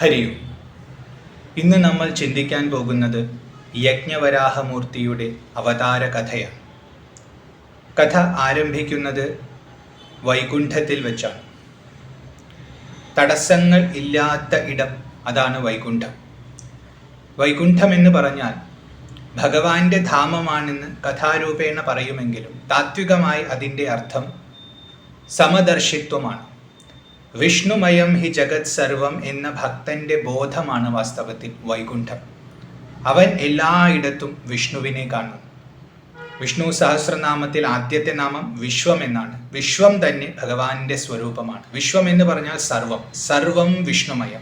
ഹരിയും. ഇന്ന് നമ്മൾ ചിന്തിക്കാൻ പോകുന്നത് യജ്ഞവരാഹമൂർത്തിയുടെ അവതാര കഥയാണ് കഥ ആരംഭിക്കുന്നത് വൈകുണ്ഠത്തിൽ വെച്ചാണ്. തടസ്സങ്ങൾ ഇല്ലാത്ത ഇടം അതാണ് വൈകുണ്ഠം. വൈകുണ്ഠം എന്ന് പറഞ്ഞാൽ ഭഗവാന്റെ ധാമമാണെന്ന് കഥാരൂപേണ പറയുമെങ്കിലും താത്വികമായി അതിന്റെ അർത്ഥം സമദർശിത്വമാണ്. വിഷ്ണുമയം ഹി ജഗത് സർവം എന്ന ഭക്തന്റെ ബോധമാണ് വാസ്തവത്തിൽ വൈകുണ്ഠം. അവൻ എല്ലായിടത്തും വിഷ്ണുവിനെ കാണുന്നു. വിഷ്ണു സഹസ്രനാമത്തിൽ ആദ്യത്തെ നാമം വിശ്വം എന്നാണ്. വിശ്വം തന്നെ ഭഗവാന്റെ സ്വരൂപമാണ്. വിശ്വം എന്ന് പറഞ്ഞാൽ സർവം. സർവം വിഷ്ണുമയം.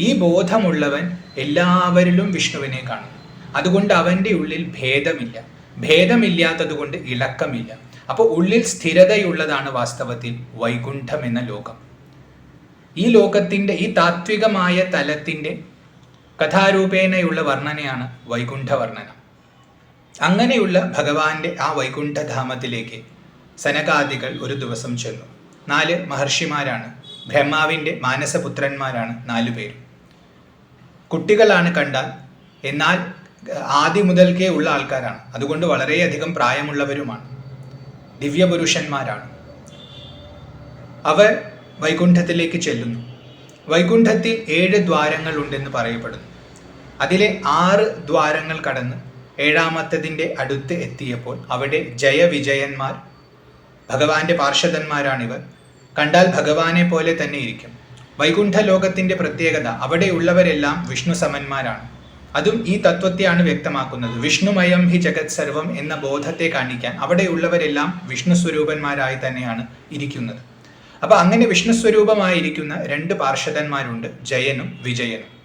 ഈ ബോധമുള്ളവൻ എല്ലാവരിലും വിഷ്ണുവിനെ കാണുന്നു. അതുകൊണ്ട് അവന്റെ ഉള്ളിൽ ഭേദമില്ല. ഭേദമില്ലാത്തത് കൊണ്ട് ഇളക്കമില്ല. അപ്പോൾ ഉള്ളിൽ സ്ഥിരതയുള്ളതാണ് വാസ്തവത്തിൽ വൈകുണ്ഠം എന്ന ലോകം. ഈ ലോകത്തിന്റെ ഈ താത്വികമായ തലത്തിന്റെ കഥാരൂപേണയുള്ള വർണനയാണ് വൈകുണ്ഠ വർണന അങ്ങനെയുള്ള ഭഗവാന്റെ ആ വൈകുണ്ഠധാമത്തിലേക്ക് സനകാദികൾ ഒരു ദിവസം ചെന്നു. നാല് മഹർഷിമാരാണ് ബ്രഹ്മാവിന്റെ മാനസപുത്രന്മാരാണ് നാലു പേര് കുട്ടികളാണ് കണ്ടാൽ എന്നാൽ ആദ്യം മുതൽക്കേ ഉള്ള ആൾക്കാരാണ്. അതുകൊണ്ട് വളരെയധികം പ്രായമുള്ളവരുമാണ്. ദിവ്യപുരുഷന്മാരാണ്. അവർ വൈകുണ്ഠത്തിലേക്ക് ചെല്ലുന്നു. വൈകുണ്ഠത്തിൽ ഏഴ് ദ്വാരങ്ങൾ ഉണ്ടെന്ന് പറയപ്പെടുന്നു. അതിലെ ആറ് ദ്വാരങ്ങൾ കടന്ന് ഏഴാമത്തതിന്റെ അടുത്ത് എത്തിയപ്പോൾ അവിടെ ജയവിജയന്മാർ ഭഗവാന്റെ പാർഷദന്മാരാണിവർ. കണ്ടാൽ ഭഗവാനെ പോലെ തന്നെ ഇരിക്കും. വൈകുണ്ഠ ലോകത്തിന്റെ പ്രത്യേകത അവിടെയുള്ളവരെല്ലാം വിഷ്ണു സമന്മാരാണ് അതും ഈ തത്വത്തെയാണ് വ്യക്തമാക്കുന്നത്. വിഷ്ണുമയം ഹി ജഗത് സർവം എന്ന ബോധത്തെ കാണിക്കാൻ അവിടെയുള്ളവരെല്ലാം വിഷ്ണു സ്വരൂപന്മാരായി തന്നെയാണ് ഇരിക്കുന്നത്. അപ്പൊ അങ്ങനെ വിഷ്ണു സ്വരൂപമായിരിക്കുന്ന രണ്ട് പാർഷദന്മാരുണ്ട് ജയനും വിജയനും.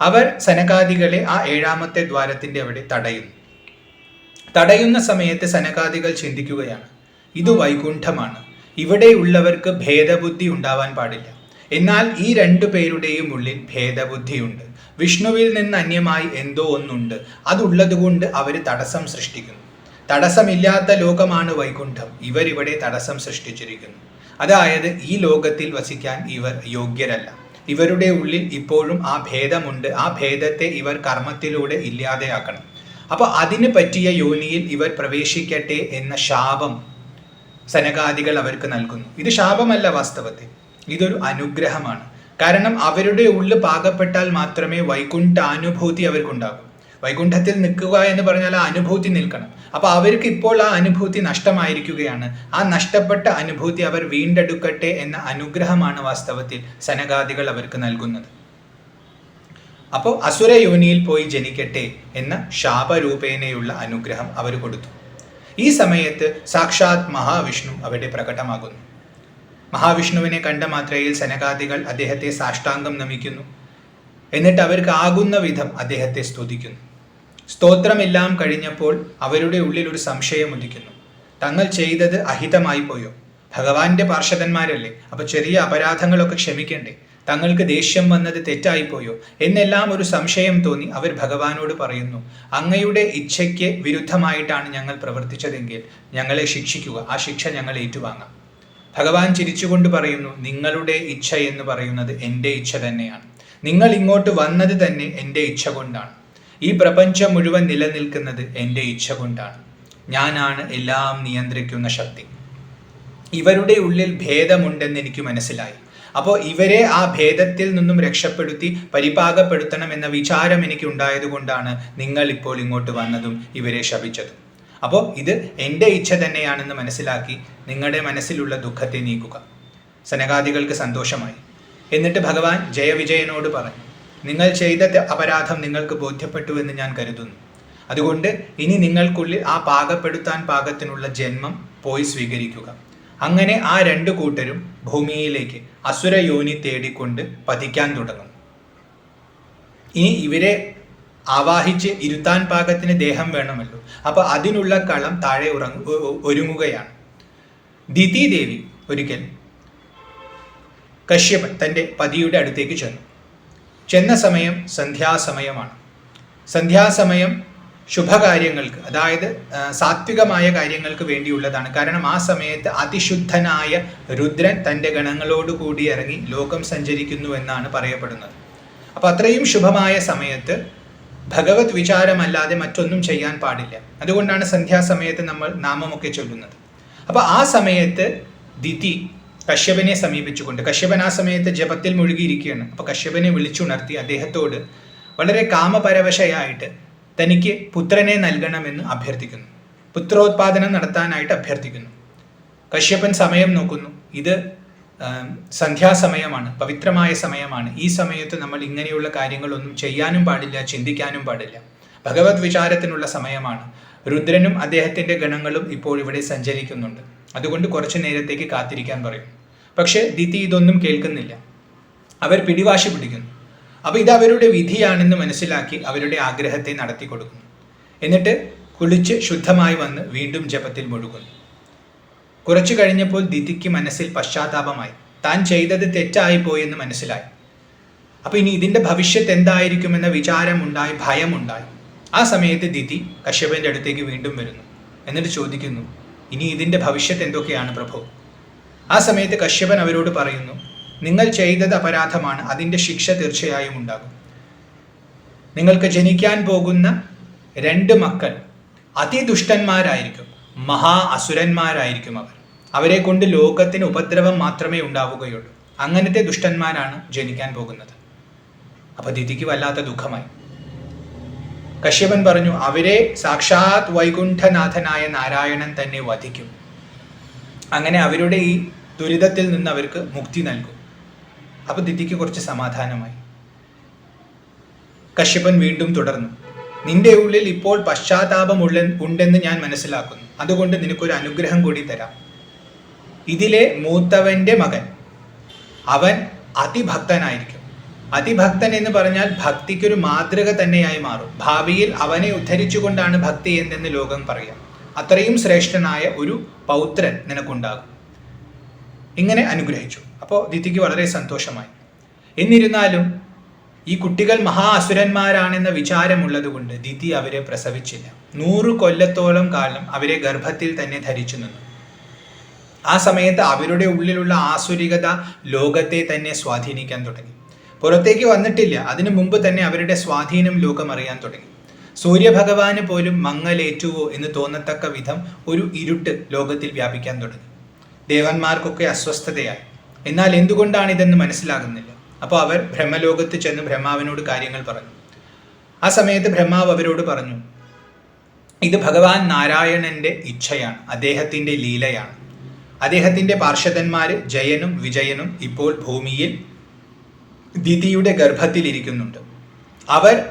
അവർ സനകാദികളെ ആ ഏഴാമത്തെ ദ്വാരത്തിന്റെ അവിടെ തടയുന്നു. തടയുന്ന സമയത്ത് സനകാദികൾ ചിന്തിക്കുകയാണ് ഇത് വൈകുണ്ഠമാണ്. ഇവിടെയുള്ളവർക്ക് ഭേദബുദ്ധി ഉണ്ടാവാൻ പാടില്ല. എന്നാൽ ഈ രണ്ടു പേരുടെയും ഉള്ളിൽ ഭേദബുദ്ധിയുണ്ട്. വിഷ്ണുവിൽ നിന്ന് അന്യമായി എന്തോ ഒന്നുണ്ട്. അതുള്ളതുകൊണ്ട് അവർ തടസ്സം സൃഷ്ടിക്കുന്നു. തടസ്സമില്ലാത്ത ലോകമാണ് വൈകുണ്ഠം. ഇവരിവിടെ തടസ്സം സൃഷ്ടിച്ചിരിക്കുന്നു. അതായത് ഈ ലോകത്തിൽ വസിക്കാൻ ഇവർ യോഗ്യരല്ല. ഇവരുടെ ഉള്ളിൽ ഇപ്പോഴും ആ ഭേദമുണ്ട്. ആ ഭേദത്തെ ഇവർ കർമ്മത്തിലൂടെ ഇല്ലാതെയാക്കണം. അപ്പോൾ അതിന് പറ്റിയ യോനിയിൽ ഇവർ പ്രവേശിക്കട്ടെ എന്ന ശാപം സനകാദികൾ അവർക്ക് നൽകുന്നു. ഇത് ശാപമല്ല വാസ്തവത്തിൽ. ഇതൊരു അനുഗ്രഹമാണ്. കാരണം അവരുടെ ഉള്ളിൽ പാകപ്പെട്ടാൽ മാത്രമേ വൈകുണ്ഠാനുഭൂതി അവർക്കുണ്ടാകൂ. വൈകുണ്ഠത്തിൽ നിൽക്കുക എന്ന് പറഞ്ഞാൽ ആ അനുഭൂതി നിൽക്കണം. അപ്പൊ അവർക്ക് ഇപ്പോൾ ആ അനുഭൂതി നഷ്ടമായിരിക്കുകയാണ്. ആ നഷ്ടപ്പെട്ട അനുഭൂതി അവർ വീണ്ടെടുക്കട്ടെ എന്ന അനുഗ്രഹമാണ് വാസ്തവത്തിൽ സനകാദികൾ അവർക്ക് നൽകുന്നത്. അപ്പോൾ അസുര യോനിയിൽ പോയി ജനിക്കട്ടെ എന്ന ശാപരൂപേണയുള്ള അനുഗ്രഹം അവർ കൊടുത്തു. ഈ സമയത്ത് സാക്ഷാത് മഹാവിഷ്ണു അവിടെ പ്രകടമാകുന്നു. മഹാവിഷ്ണുവിനെ കണ്ട മാത്രയിൽ സനകാദികൾ അദ്ദേഹത്തെ സാഷ്ടാംഗം നമിക്കുന്നു. എന്നിട്ട് അവർക്ക് ആകുന്ന വിധം അദ്ദേഹത്തെ സ്തുതിക്കുന്നു. സ്തോത്രമെല്ലാം കഴിഞ്ഞപ്പോൾ അവരുടെ ഉള്ളിൽ ഒരു സംശയം ഉദിക്കുന്നു. തങ്ങൾ ചെയ്തത് അഹിതമായി പോയോ? ഭഗവാന്റെ പാർഷദന്മാരല്ലേ അപ്പൊ ചെറിയ അപരാധങ്ങളൊക്കെ ക്ഷമിക്കണ്ടേ? തങ്ങൾക്ക് ദേഷ്യം വന്നത് തെറ്റായിപ്പോയോ എന്നെല്ലാം ഒരു സംശയം തോന്നി അവർ ഭഗവാനോട് പറയുന്നു അങ്ങയുടെ ഇച്ഛയ്ക്ക് വിരുദ്ധമായിട്ടാണ് ഞങ്ങൾ പ്രവർത്തിച്ചതെങ്കിൽ ഞങ്ങളെ ശിക്ഷിക്കുക ആ ശിക്ഷ ഞങ്ങൾ ഏറ്റുവാങ്ങാം. ഭഗവാൻ ചിരിച്ചുകൊണ്ട് പറയുന്നു നിങ്ങളുടെ ഇച്ഛ എന്ന് പറയുന്നത് എന്റെ ഇച്ഛ തന്നെയാണ്. നിങ്ങൾ ഇങ്ങോട്ട് വന്നത് തന്നെ എന്റെ ഇച്ഛ കൊണ്ടാണ്. ഈ പ്രപഞ്ചം മുഴുവൻ നിലനിൽക്കുന്നത് എന്റെ ഇച്ഛ കൊണ്ടാണ്. ഞാനാണ് എല്ലാം നിയന്ത്രിക്കുന്ന ശക്തി. ഇവരുടെ ഉള്ളിൽ ഭേദമുണ്ടെന്ന് എനിക്ക് മനസ്സിലായി. അപ്പോൾ ഇവരെ ആ ഭേദത്തിൽ നിന്നും രക്ഷപ്പെടുത്തി പരിപാകപ്പെടുത്തണം എന്ന വിചാരം എനിക്ക് ഉണ്ടായതുകൊണ്ടാണ് നിങ്ങൾ ഇപ്പോൾ ഇങ്ങോട്ട് വന്നതും ഇവരെ ശപിച്ചതും. അപ്പോൾ ഇത് എന്റെ ഇച്ഛ തന്നെയാണെന്ന് മനസ്സിലാക്കി നിങ്ങളുടെ മനസ്സിലുള്ള ദുഃഖത്തെ നീക്കുക. സനകാദികൾക്ക് സന്തോഷമായി. എന്നിട്ട് ഭഗവാൻ ജയവിജയനോട് പറഞ്ഞു നിങ്ങൾ ചെയ്ത അപരാധം നിങ്ങൾക്ക് ബോധ്യപ്പെട്ടു എന്ന് ഞാൻ കരുതുന്നു. അതുകൊണ്ട് ഇനി നിങ്ങൾക്കുള്ളിൽ ആ പാകപ്പെടുത്താൻ പാകത്തിനുള്ള ജന്മം പോയി സ്വീകരിക്കുക. അങ്ങനെ ആ രണ്ടു കൂട്ടരും ഭൂമിയിലേക്ക് അസുര യോനി തേടിക്കൊണ്ട് പതിക്കാൻ തുടങ്ങും ഇനി ഇവരെ ആവാഹിച്ച് ഇരുത്താൻ പാകത്തിന് ദേഹം വേണമല്ലോ. അപ്പൊ അതിനുള്ള കളം താഴെ ഉറങ്ങ ഒരുങ്ങുകയാണ്. ദിതി ദേവി ഒരിക്കൽ കശ്യപൻ തന്റെ പതിയുടെ അടുത്തേക്ക് ചെന്നു. ചെന്ന സമയം സന്ധ്യാസമയമാണ്. സന്ധ്യാസമയം ശുഭകാര്യങ്ങൾക്ക് അതായത് സാത്വികമായ കാര്യങ്ങൾക്ക് വേണ്ടിയുള്ളതാണ്. കാരണം ആ സമയത്ത് അതിശുദ്ധനായ രുദ്രൻ തന്റെ ഗണങ്ങളോട് കൂടി ഇറങ്ങി ലോകം സഞ്ചരിക്കുന്നു എന്നാണ് പറയപ്പെടുന്നത്. അപ്പോൾ അത്രയും ശുഭമായ സമയത്ത് ഭഗവത് വിചാരമല്ലാതെ മറ്റൊന്നും ചെയ്യാൻ പാടില്ല. അതുകൊണ്ടാണ് സന്ധ്യാസമയത്ത് നമ്മൾ നാമമൊക്കെ ചൊല്ലുന്നത്. അപ്പോൾ ആ സമയത്ത് ദിതി കശ്യപനെ സമീപിച്ചുകൊണ്ട് കശ്യപൻ ആ സമയത്ത് ജപത്തിൽ മുഴുകിയിരിക്കുകയാണ്. അപ്പോൾ കശ്യപനെ വിളിച്ചുണർത്തി അദ്ദേഹത്തോട് വളരെ കാമപരവശയായിട്ട് തനിക്ക് പുത്രനെ നൽകണമെന്ന് അഭ്യർത്ഥിക്കുന്നു. പുത്രോത്പാദനം നടത്താനായിട്ട് അഭ്യർത്ഥിക്കുന്നു. കശ്യപൻ സമയം നോക്കുന്നു. ഇത് സന്ധ്യാസമയമാണ് പവിത്രമായ സമയമാണ്. ഈ സമയത്ത് നമ്മൾ ഇങ്ങനെയുള്ള കാര്യങ്ങളൊന്നും ചെയ്യാനും പാടില്ല ചിന്തിക്കാനും പാടില്ല. ഭഗവത് വിചാരത്തിനുള്ള സമയമാണ്. രുദ്രനും അദ്ദേഹത്തിന്റെ ഗണങ്ങളും ഇപ്പോൾ ഇവിടെ സഞ്ചരിക്കുന്നുണ്ട്. അതുകൊണ്ട് കുറച്ചു നേരത്തേക്ക് കാത്തിരിക്കാൻ പറയും. പക്ഷേ ദിതി ഇതൊന്നും കേൾക്കുന്നില്ല. അവർ പിടിവാശി പിടിക്കുന്നു. അപ്പോൾ ഇത് അവരുടെ വിധിയാണെന്ന് മനസ്സിലാക്കി അവരുടെ ആഗ്രഹത്തെ നടത്തി കൊടുക്കുന്നു. എന്നിട്ട് കുളിച്ച് ശുദ്ധമായി വന്ന് വീണ്ടും ജപത്തിൽ മുഴുകുന്നു. കുറച്ചു കഴിഞ്ഞപ്പോൾ ദിതിക്ക് മനസ്സിൽ പശ്ചാത്താപമായി. താൻ ചെയ്തത് തെറ്റായി പോയെന്ന് മനസ്സിലായി. അപ്പോൾ ഇനി ഇതിന്റെ ഭവിഷ്യത്ത് എന്തായിരിക്കുമെന്ന വിചാരമുണ്ടായി ഭയമുണ്ടായി. ആ സമയത്ത് ദിതി കശ്യപന്റെ അടുത്തേക്ക് വീണ്ടും വരുന്നു. എന്നിട്ട് ചോദിക്കുന്നു ഇനി ഇതിന്റെ ഭവിഷ്യത്ത് എന്തൊക്കെയാണ് പ്രഭു? ആ സമയത്ത് കശ്യപൻ അവരോട് പറയുന്നു നിങ്ങൾ ചെയ്തത് അപരാധമാണ് അതിന്റെ ശിക്ഷ തീർച്ചയായും ഉണ്ടാകും. നിങ്ങൾക്ക് ജനിക്കാൻ പോകുന്ന രണ്ട് മക്കൾ അതിദുഷ്ടന്മാരായിരിക്കും മഹാ അസുരന്മാരായിരിക്കും അവർ. അവരെ കൊണ്ട് ലോകത്തിന് ഉപദ്രവം മാത്രമേ ഉണ്ടാവുകയുള്ളൂ. അങ്ങനത്തെ ദുഷ്ടന്മാരാണ് ജനിക്കാൻ പോകുന്നത്. അപ്പൊ ദിതിക്ക് വല്ലാത്ത ദുഃഖമായി. കശ്യപൻ പറഞ്ഞു അവരെ സാക്ഷാത് വൈകുണ്ഠനാഥനായ നാരായണൻ തന്നെ വധിക്കും. അങ്ങനെ അവരുടെ ഈ ദുരിതത്തിൽ നിന്ന് അവർക്ക് മുക്തി നൽകും. അപ്പൊ ദിതിക്ക് കുറച്ച് സമാധാനമായി. കശ്യപൻ വീണ്ടും തുടർന്നു. നിന്റെ ഉള്ളിൽ ഇപ്പോൾ പശ്ചാത്താപമുള്ള ഉണ്ടെന്ന് ഞാൻ മനസ്സിലാക്കുന്നു. അതുകൊണ്ട് നിനക്കൊരു അനുഗ്രഹം കൂടി തരാം. ഇതിലെ മൂത്തവന്റെ മകൻ. അവൻ അതിഭക്തനായിരിക്കും. അതിഭക്തൻ എന്ന് പറഞ്ഞാൽ ഭക്തിക്കൊരു മാതൃക തന്നെയായി മാറും. ഭാവിയിൽ അവനെ ഉദ്ധരിച്ചുകൊണ്ടാണ് ഭക്തി എന്തെന്ന് ലോകം പറയാം. അത്രയും ശ്രേഷ്ഠനായ ഒരു പൗത്രൻ നിനക്കുണ്ടാകും. ഇങ്ങനെ അനുഗ്രഹിച്ചു. അപ്പോൾ ദിതിക്ക് വളരെ സന്തോഷമായി. എന്നിരുന്നാലും ഈ കുട്ടികൾ മഹാ അസുരന്മാരാണെന്ന വിചാരമുള്ളതുകൊണ്ട് ദിതി അവരെ പ്രസവിച്ചില്ല. നൂറു കൊല്ലത്തോളം കാലം അവരെ ഗർഭത്തിൽ തന്നെ ധരിച്ചു നിന്നു. ആ സമയത്ത് അവരുടെ ഉള്ളിലുള്ള ആസുരികത ലോകത്തെ തന്നെ സ്വാധീനിക്കാൻ തുടങ്ങി. പുറത്തേക്ക് വന്നിട്ടില്ല. അതിനു മുമ്പ് തന്നെ അവരുടെ സ്വാധീനം ലോകം അറിയാൻ തുടങ്ങി. സൂര്യഭഗവാന് പോലും മങ്ങലേറ്റുവോ എന്ന് തോന്നത്തക്ക വിധം ഒരു ഇരുട്ട് ലോകത്തിൽ വ്യാപിക്കാൻ തുടങ്ങി. ദേവന്മാർക്കൊക്കെ അസ്വസ്ഥതയായി. എന്നാൽ എന്തുകൊണ്ടാണ് ഇതെന്ന് മനസ്സിലാകുന്നില്ല. അപ്പോൾ അവർ ബ്രഹ്മലോകത്ത് ചെന്ന് ബ്രഹ്മാവിനോട് കാര്യങ്ങൾ പറഞ്ഞു. ആ സമയത്ത് ബ്രഹ്മാവ് അവരോട് പറഞ്ഞു ഇത് ഭഗവാൻ നാരായണന്റെ ഇച്ഛയാണ് അദ്ദേഹത്തിന്റെ ലീലയാണ്. അദ്ദേഹത്തിന്റെ പാർഷദന്മാർ ജയനും വിജയനും ഇപ്പോൾ ഭൂമിയിൽ ദിതിയുടെ ഗർഭത്തിലിരിക്കുന്നുണ്ട്. അവർ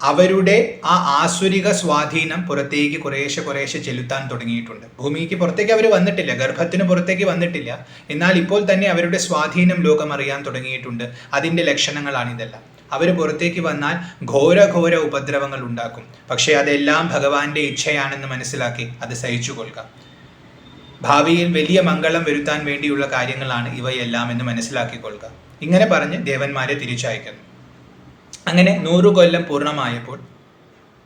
അവരുടെ ആ ആസുരിക സ്വാധീനം പുറത്തേക്ക് കുറേശ്ശെ കുറേശ്ശെ ചെലുത്താൻ തുടങ്ങിയിട്ടുണ്ട്. ഭൂമിക്ക് പുറത്തേക്ക് അവർ വന്നിട്ടില്ല ഗർഭത്തിന് പുറത്തേക്ക് വന്നിട്ടില്ല. എന്നാൽ ഇപ്പോൾ തന്നെ അവരുടെ സ്വാധീനം ലോകം അറിയാൻ തുടങ്ങിയിട്ടുണ്ട്. അതിന്റെ ലക്ഷണങ്ങളാണ് ഇതെല്ലാം. അവർ പുറത്തേക്ക് വന്നാൽ ഘോര ഘോര ഉപദ്രവങ്ങൾ ഉണ്ടാക്കും. പക്ഷേ അതെല്ലാം ഭഗവാന്റെ ഇച്ഛയാണെന്ന് മനസ്സിലാക്കി അത് സഹിച്ചു കൊള്ളുക. ഭാവിയിൽ വലിയ മംഗളം വരുത്താൻ വേണ്ടിയുള്ള കാര്യങ്ങളാണ് ഇവയെല്ലാം എന്ന് മനസ്സിലാക്കിക്കൊള്ളുക ഇങ്ങനെ പറഞ്ഞ് ദേവന്മാരെ തിരിച്ചയക്കുന്നു. അങ്ങനെ നൂറു കൊല്ലം പൂർണമായപ്പോൾ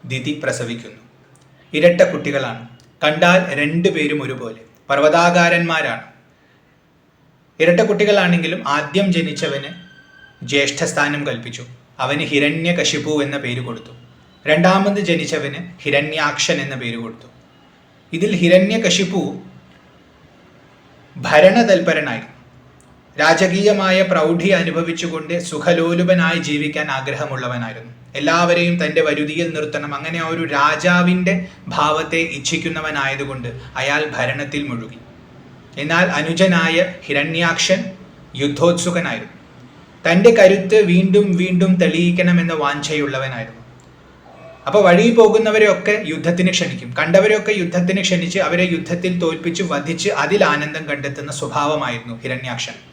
ദിതി പ്രസവിക്കുന്നു. ഇരട്ട കുട്ടികളാണ്. കണ്ടാൽ രണ്ടുപേരും ഒരുപോലെ. പർവതാകാരന്മാരാണ്. ഇരട്ട കുട്ടികളാണെങ്കിലും ആദ്യം ജനിച്ചവന് ജ്യേഷ്ഠസ്ഥാനം കൽപ്പിച്ചു. അവന് ഹിരണ്യകശിപു എന്ന പേര് കൊടുത്തു. രണ്ടാമത് ജനിച്ചവന് ഹിരണ്യാക്ഷൻ എന്ന പേര് കൊടുത്തു. ഇതിൽ ഹിരണ്യകശിപു ഭരണതൽപരനായിരുന്നു രാജകീയമായ പ്രൗഢി അനുഭവിച്ചുകൊണ്ട് സുഖലോലുപനായി ജീവിക്കാൻ ആഗ്രഹമുള്ളവനായിരുന്നു. എല്ലാവരെയും തന്റെ വരുതിയിൽ നിർത്തണം. അങ്ങനെ ഒരു രാജാവിന്റെ ഭാവത്തെ ഇച്ഛിക്കുന്നവനായതുകൊണ്ട് അയാൾ ഭരണത്തിൽ മുഴുകി. എന്നാൽ അനുജനായ ഹിരണ്യാക്ഷൻ യുദ്ധോത്സുകനായിരുന്നു. തന്റെ കരുത്ത് വീണ്ടും വീണ്ടും തെളിയിക്കണമെന്ന വാഞ്ചയുള്ളവനായിരുന്നു. അപ്പോൾ വഴി പോകുന്നവരെയൊക്കെ യുദ്ധത്തിന് ക്ഷണിക്കും. കണ്ടവരെയൊക്കെ യുദ്ധത്തിന് ക്ഷണിച്ച് അവരെ യുദ്ധത്തിൽ തോൽപ്പിച്ച് വധിച്ച് അതിൽ ആനന്ദം കണ്ടെത്തുന്ന സ്വഭാവമായിരുന്നു ഹിരണ്യാക്ഷൻ.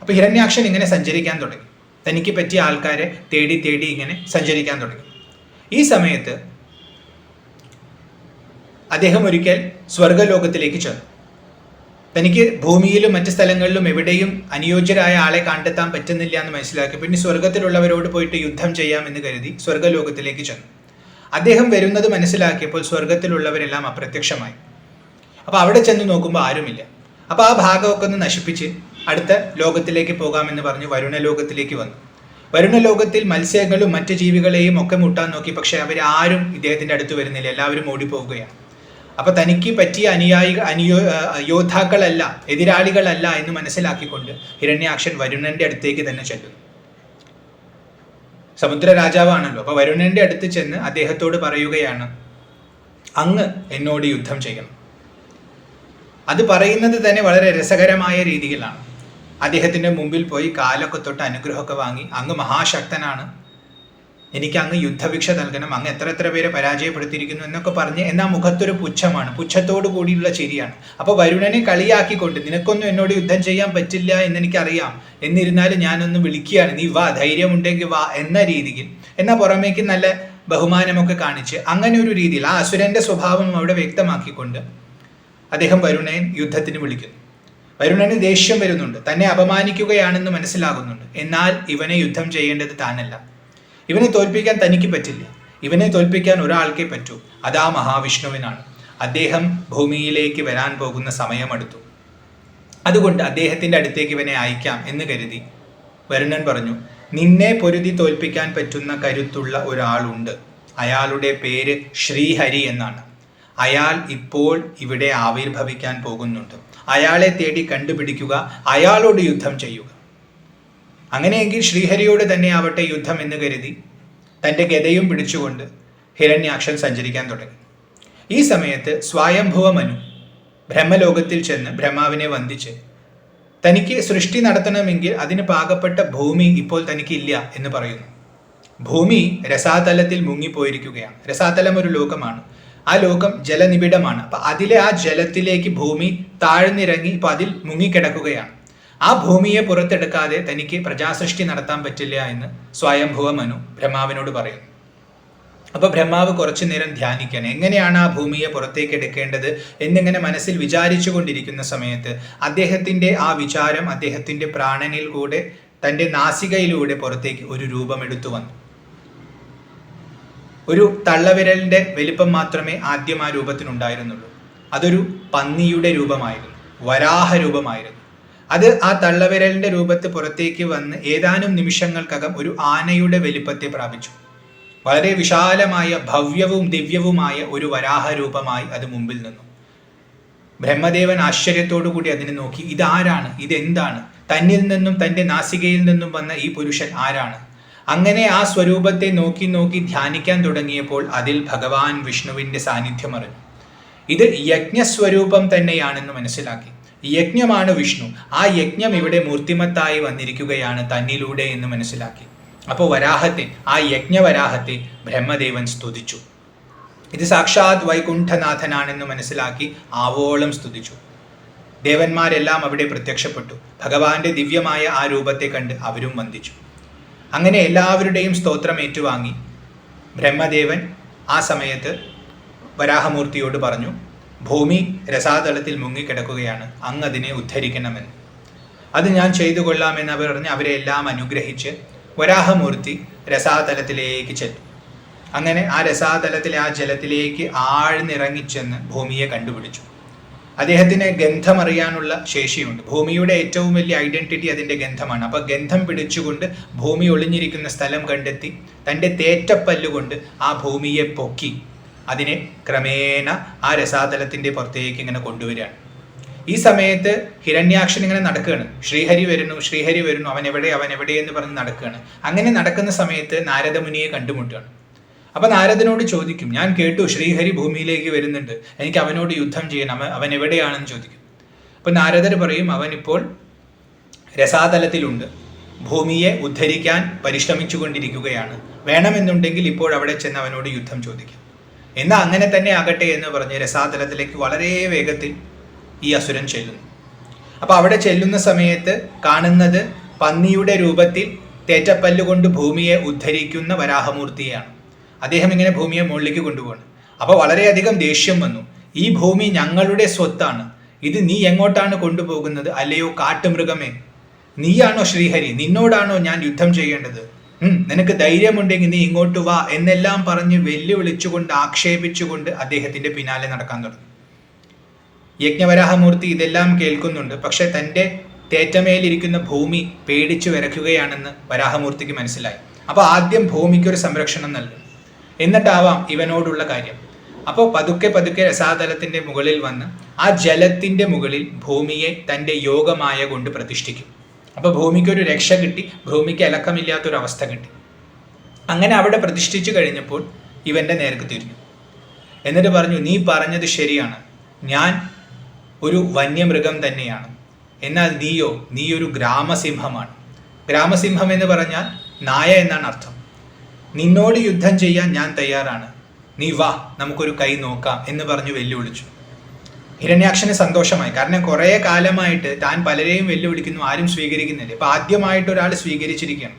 അപ്പോൾ ഹിരണ്യാക്ഷൻ ഇങ്ങനെ സഞ്ചരിക്കാൻ തുടങ്ങി. തനിക്ക് പറ്റിയ ആൾക്കാരെ തേടി തേടി ഇങ്ങനെ സഞ്ചരിക്കാൻ തുടങ്ങി. ഈ സമയത്ത് അദ്ദേഹം ഒരിക്കൽ സ്വർഗലോകത്തിലേക്ക് ചെന്നു. തനിക്ക് ഭൂമിയിലും മറ്റ് സ്ഥലങ്ങളിലും എവിടെയും അനുയോജ്യരായ ആളെ കണ്ടെത്താൻ പറ്റുന്നില്ല എന്ന് മനസ്സിലാക്കി. പിന്നെ സ്വർഗത്തിലുള്ളവരോട് പോയിട്ട് യുദ്ധം ചെയ്യാമെന്ന് കരുതി സ്വർഗലോകത്തിലേക്ക് ചെന്നു. അദ്ദേഹം വരുന്നത് മനസ്സിലാക്കിയപ്പോൾ സ്വർഗത്തിലുള്ളവരെല്ലാം അപ്രത്യക്ഷമായി. അപ്പോൾ അവിടെ ചെന്ന് നോക്കുമ്പോൾ ആരുമില്ല. അപ്പോൾ ആ ഭാഗമൊക്കെ ഒന്ന് നശിപ്പിച്ച് അടുത്ത ലോകത്തിലേക്ക് പോകാമെന്ന് പറഞ്ഞ് വരുണ ലോകത്തിലേക്ക് വന്നു. വരുണ ലോകത്തിൽ മത്സ്യങ്ങളും മറ്റു ജീവികളെയും ഒക്കെ മുട്ടാൻ നോക്കി. പക്ഷെ അവരാരും ഇദ്ദേഹത്തിന്റെ അടുത്ത് വരുന്നില്ല. എല്ലാവരും ഓടിപ്പോവുകയാണ്. അപ്പൊ തനിക്ക് പറ്റിയ അനുയായി അനുയോ യോദ്ധാക്കളല്ല എതിരാളികളല്ല എന്ന് മനസ്സിലാക്കിക്കൊണ്ട് ഹിരണ്യാക്ഷൻ വരുണന്റെ അടുത്തേക്ക് തന്നെ ചെല്ലുന്നു. സമുദ്ര രാജാവാണല്ലോ അപ്പൊ വരുണന്റെ അടുത്ത് ചെന്ന് അദ്ദേഹത്തോട് പറയുകയാണ് അങ്ങ് എന്നോട് യുദ്ധം ചെയ്യണം. അത് പറയുന്നത് തന്നെ വളരെ രസകരമായ രീതിയിലാണ്. അദ്ദേഹത്തിന്റെ മുമ്പിൽ പോയി കാലൊക്കെ തൊട്ട് അനുഗ്രഹമൊക്കെ വാങ്ങി. അങ്ങ് മഹാശക്തനാണ്. എനിക്ക് അങ്ങ് യുദ്ധഭിക്ഷ നൽകണം. അങ്ങ് എത്ര എത്ര പേരെ പരാജയപ്പെടുത്തിയിരിക്കുന്നു എന്നൊക്കെ പറഞ്ഞ് എന്നാ മുഖത്തൊരു പുച്ഛമാണ്. പുച്ഛത്തോടു കൂടിയുള്ള ചിരിയാണ്. അപ്പോൾ വരുണനെ കളിയാക്കിക്കൊണ്ട് നിനക്കൊന്നും എന്നോട് യുദ്ധം ചെയ്യാൻ പറ്റില്ല എന്ന് എനിക്കറിയാം എന്നിരുന്നാലും ഞാനൊന്ന് വിളിക്കുകയാണ്. നീ വാ ധൈര്യമുണ്ടെങ്കിൽ വാ എന്ന രീതിയിൽ. എന്നാൽ പുറമേക്ക് നല്ല ബഹുമാനമൊക്കെ കാണിച്ച് അങ്ങനെ ഒരു രീതിയിൽ ആ അസുരന്റെ സ്വഭാവം അവിടെ വ്യക്തമാക്കിക്കൊണ്ട് അദ്ദേഹം വരുണനെ യുദ്ധത്തിന് വിളിക്കുന്നു. വരുണന് ദേഷ്യം വരുന്നുണ്ട്. തന്നെ അപമാനിക്കുകയാണെന്ന് മനസ്സിലാകുന്നുണ്ട്. എന്നാൽ ഇവനെ യുദ്ധം ചെയ്യേണ്ടത് താനല്ല. ഇവനെ തോൽപ്പിക്കാൻ തനിക്ക് പറ്റില്ല. ഇവനെ തോൽപ്പിക്കാൻ ഒരാൾക്കേ പറ്റൂ. അതാ മഹാവിഷ്ണുവിനാണ്. അദ്ദേഹം ഭൂമിയിലേക്ക് വരാൻ പോകുന്ന സമയമെടുത്തു. അതുകൊണ്ട് അദ്ദേഹത്തിന്റെ അടുത്തേക്ക് ഇവനെ അയക്കാം എന്ന് കരുതി വരുണൻ പറഞ്ഞു നിന്നെ പൊരുതി തോൽപ്പിക്കാൻ പറ്റുന്ന കരുത്തുള്ള ഒരാളുണ്ട്. അയാളുടെ പേര് ശ്രീഹരി എന്നാണ്. അയാൾ ഇപ്പോൾ ഇവിടെ ആവിർഭവിക്കാൻ പോകുന്നുണ്ട്. അയാളെ തേടി കണ്ടുപിടിക്കുക അയാളോട് യുദ്ധം ചെയ്യുക. അങ്ങനെയെങ്കിൽ ശ്രീഹരിയോട് തന്നെ ആവട്ടെ യുദ്ധം എന്ന് കരുതി തന്റെ ഗതയും പിടിച്ചുകൊണ്ട് ഹിരണ്യാക്ഷൻ സഞ്ചരിക്കാൻ തുടങ്ങി. ഈ സമയത്ത് സ്വയംഭുവ മനു ബ്രഹ്മലോകത്തിൽ ചെന്ന് ബ്രഹ്മാവിനെ വന്ദിച്ച് തനിക്ക് സൃഷ്ടി നടത്തണമെങ്കിൽ അതിന് പാകപ്പെട്ട ഭൂമി ഇപ്പോൾ തനിക്കില്ല എന്ന് പറയുന്നു. ഭൂമി രസാതലത്തിൽ മുങ്ങിപ്പോയിരിക്കുകയാണ്. രസാതലം ഒരു ലോകമാണ്. ആ ലോകം ജലനിബിഡമാണ്. അപ്പൊ അതിലെ ആ ജലത്തിലേക്ക് ഭൂമി താഴ്ന്നിറങ്ങി ഇപ്പൊ അതിൽ മുങ്ങിക്കിടക്കുകയാണ്. ആ ഭൂമിയെ പുറത്തെടുക്കാതെ തനിക്ക് പ്രജാസൃഷ്ടി നടത്താൻ പറ്റില്ല എന്ന് സ്വയംഭുവ മനു ബ്രഹ്മാവിനോട് പറയുന്നു. അപ്പൊ ബ്രഹ്മാവ് കുറച്ചു നേരം ധ്യാനിക്കാൻ എങ്ങനെയാണ് ആ ഭൂമിയെ പുറത്തേക്ക് എടുക്കേണ്ടത് എന്നിങ്ങനെ മനസ്സിൽ വിചാരിച്ചു കൊണ്ടിരിക്കുന്ന സമയത്ത് അദ്ദേഹത്തിന്റെ ആ വിചാരം അദ്ദേഹത്തിന്റെ പ്രാണനിൽ കൂടെ തന്റെ നാസികയിലൂടെ പുറത്തേക്ക് ഒരു രൂപം എടുത്തു വന്നു. ഒരു തള്ളവിരലിന്റെ വലിപ്പം മാത്രമേ ആദ്യം ആ രൂപത്തിനുണ്ടായിരുന്നുള്ളൂ. അതൊരു പന്നിയുടെ രൂപമായിരുന്നു വരാഹ രൂപമായിരുന്നു. അത് ആ തള്ളവിരലിന്റെ രൂപത്ത് പുറത്തേക്ക് വന്ന് ഏതാനും നിമിഷങ്ങൾക്കകം ഒരു ആനയുടെ വലിപ്പത്തെ പ്രാപിച്ചു. വളരെ വിശാലമായ ഭവ്യവും ദിവ്യവുമായ ഒരു വരാഹ രൂപമായി അത് മുമ്പിൽ നിന്നു. ബ്രഹ്മദേവൻ ആശ്ചര്യത്തോടു കൂടി അതിനെ നോക്കി ഇതാരാണ്? ഇതെന്താണ്? തന്നിൽ നിന്നും തന്റെ നാസികയിൽ നിന്നും വന്ന ഈ പുരുഷൻ ആരാണ്? അങ്ങനെ ആ സ്വരൂപത്തെ നോക്കി നോക്കി ധ്യാനിക്കാൻ തുടങ്ങിയപ്പോൾ അതിൽ ഭഗവാൻ വിഷ്ണുവിന്റെ സാന്നിധ്യം അറിഞ്ഞു. ഇത് യജ്ഞസ്വരൂപം തന്നെയാണെന്ന് മനസ്സിലാക്കി. യജ്ഞമാണ് വിഷ്ണു. ആ യജ്ഞം ഇവിടെ മൂർത്തിമത്തായി വന്നിരിക്കുകയാണ് തന്നിലൂടെ എന്ന് മനസ്സിലാക്കി. അപ്പോൾ വരാഹത്തെ ആ യജ്ഞവരാഹത്തെ ബ്രഹ്മദേവൻ സ്തുതിച്ചു. ഇത് സാക്ഷാത് വൈകുണ്ഠനാഥനാണെന്ന് മനസ്സിലാക്കി ആവോളം സ്തുതിച്ചു. ദേവന്മാരെല്ലാം അവിടെ പ്രത്യക്ഷപ്പെട്ടു. ഭഗവാന്റെ ദിവ്യമായ ആ രൂപത്തെ കണ്ട് അവരും വന്ദിച്ചു. അങ്ങനെ എല്ലാവരുടെയും സ്തോത്രം ഏറ്റുവാങ്ങി. ബ്രഹ്മദേവൻ ആ സമയത്ത് വരാഹമൂർത്തിയോട് പറഞ്ഞു ഭൂമി രസാതലത്തിൽ മുങ്ങിക്കിടക്കുകയാണ് അങ്ങ് അതിനെ ഉദ്ധരിക്കണമെന്ന്. അത് ഞാൻ ചെയ്തു കൊള്ളാമെന്ന് അവർ പറഞ്ഞ് അവരെ എല്ലാം അനുഗ്രഹിച്ച് വരാഹമൂർത്തി രസാതലത്തിലേക്ക് ചെല്ലും അങ്ങനെ ആ രസാതലത്തിലെ ആ ജലത്തിലേക്ക് ആഴ്ന്നിറങ്ങിച്ചെന്ന് ഭൂമിയെ കണ്ടുപിടിച്ചു. അദ്ദേഹത്തിന് ഗന്ധം അറിയാനുള്ള ശേഷിയുണ്ട്. ഭൂമിയുടെ ഏറ്റവും വലിയ ഐഡന്റിറ്റി അതിന്റെ ഗന്ധമാണ്. അപ്പൊ ഗന്ധം പിടിച്ചുകൊണ്ട് ഭൂമി ഒളിഞ്ഞിരിക്കുന്ന സ്ഥലം കണ്ടെത്തി തന്റെ തേറ്റപ്പല്ലുകൊണ്ട് ആ ഭൂമിയെ പൊക്കി അതിനെ ക്രമേണ ആ രസാതലത്തിന്റെ പുറത്തേക്ക് ഇങ്ങനെ കൊണ്ടുവരികയാണ്. ഈ സമയത്ത് ഹിരണ്യാക്ഷൻ ഇങ്ങനെ നടക്കുകയാണ്. ശ്രീഹരി വരുന്നു ശ്രീഹരി വരുന്നു അവൻ എവിടെ അവൻ എവിടെ എന്ന് പറഞ്ഞ് നടക്കുകയാണ്. അങ്ങനെ നടക്കുന്ന സമയത്ത് നാരദമുനിയെ കണ്ടുമുട്ടുകയാണ്. അപ്പൊ നാരദനോട് ചോദിക്കും ഞാൻ കേട്ടു ശ്രീഹരി ഭൂമിയിലേക്ക് വരുന്നുണ്ട്. എനിക്ക് അവനോട് യുദ്ധം ചെയ്യണം. അവൻ എവിടെയാണെന്ന് ചോദിക്കും. അപ്പൊ നാരദർ പറയും അവൻ ഇപ്പോൾ രസാതലത്തിലുണ്ട്. ഭൂമിയെ ഉദ്ധരിക്കാൻ പരിശ്രമിച്ചു കൊണ്ടിരിക്കുകയാണ് വേണമെന്നുണ്ടെങ്കിൽ ഇപ്പോൾ അവിടെ ചെന്ന് അവനോട് യുദ്ധം ചോദിക്കും. എന്നാൽ അങ്ങനെ തന്നെ ആകട്ടെ എന്ന് പറഞ്ഞ് രസാതലത്തിലേക്ക് വളരെ വേഗത്തിൽ ഈ അസുരൻ ചെല്ലുന്നു. അപ്പൊ അവിടെ ചെല്ലുന്ന സമയത്ത് കാണുന്നത് പന്നിയുടെ രൂപത്തിൽ തേറ്റപ്പല്ലുകൊണ്ട് ഭൂമിയെ ഉദ്ധരിക്കുന്ന വരാഹമൂർത്തിയാണ്. അദ്ദേഹം ഇങ്ങനെ ഭൂമിയെ മുകളിലേക്ക് കൊണ്ടുപോകണം അപ്പോൾ വളരെയധികം ദേഷ്യം വന്നു. ഈ ഭൂമി ഞങ്ങളുടെ സ്വത്താണ്. ഇത് നീ എങ്ങോട്ടാണ് കൊണ്ടുപോകുന്നത്? അല്ലയോ കാട്ടുമൃഗമേ? നീയാണോ ശ്രീഹരി? നിന്നോടാണോ ഞാൻ യുദ്ധം ചെയ്യേണ്ടത്? നിനക്ക് ധൈര്യമുണ്ടെങ്കിൽ നീ ഇങ്ങോട്ട് വാ എന്നെല്ലാം പറഞ്ഞ് വെല്ലുവിളിച്ചുകൊണ്ട് ആക്ഷേപിച്ചുകൊണ്ട് അദ്ദേഹത്തിന്റെ പിന്നാലെ നടക്കാൻ തുടങ്ങി. യജ്ഞവരാഹമൂർത്തി ഇതെല്ലാം കേൾക്കുന്നുണ്ട്. പക്ഷെ തന്റെ തേറ്റമേലിരിക്കുന്ന ഭൂമി പേടിച്ചു വരയ്ക്കുകയാണെന്ന് വരാഹമൂർത്തിക്ക് മനസ്സിലായി. അപ്പോൾ ആദ്യം ഭൂമിക്ക് ഒരു സംരക്ഷണം നൽകും എന്നിട്ടാവാം ഇവനോടുള്ള കാര്യം. അപ്പോൾ പതുക്കെ പതുക്കെ രസാതലത്തിന്റെ മുകളിൽ വന്ന് ആ ജലത്തിന്റെ മുകളിൽ ഭൂമിയെ തന്റെ യോഗമായ കൊണ്ട് പ്രതിഷ്ഠിക്കും. അപ്പോൾ ഭൂമിക്കൊരു രക്ഷ കിട്ടി ഭൂമിക്ക് ഇലക്കമില്ലാത്തൊരവസ്ഥ കിട്ടി. അങ്ങനെ അവിടെ പ്രതിഷ്ഠിച്ചു കഴിഞ്ഞപ്പോൾ ഇവന്റെ നേർക്ക് തിരിഞ്ഞു. എന്നിട്ട് പറഞ്ഞു നീ പറഞ്ഞത് ശരിയാണ്. ഞാൻ ഒരു വന്യമൃഗം തന്നെയാണ്. എന്നാൽ നീയോ നീ ഒരു ഗ്രാമസിംഹമാണ്. ഗ്രാമസിംഹം എന്ന് പറഞ്ഞാൽ നായ എന്നാണ് അർത്ഥം. നിന്നോട് യുദ്ധം ചെയ്യാൻ ഞാൻ തയ്യാറാണ്. നീ വാ നമുക്കൊരു കൈ നോക്കാം എന്ന് പറഞ്ഞു വെല്ലുവിളിച്ചു. ഹിരണ്യാക്ഷന് സന്തോഷമായി. കാരണം കുറേ കാലമായിട്ട് താൻ പലരെയും വെല്ലുവിളിക്കുന്നു ആരും സ്വീകരിക്കുന്നില്ല. ഇപ്പൊ ആദ്യമായിട്ട് ഒരാൾ സ്വീകരിച്ചിരിക്കുകയാണ്.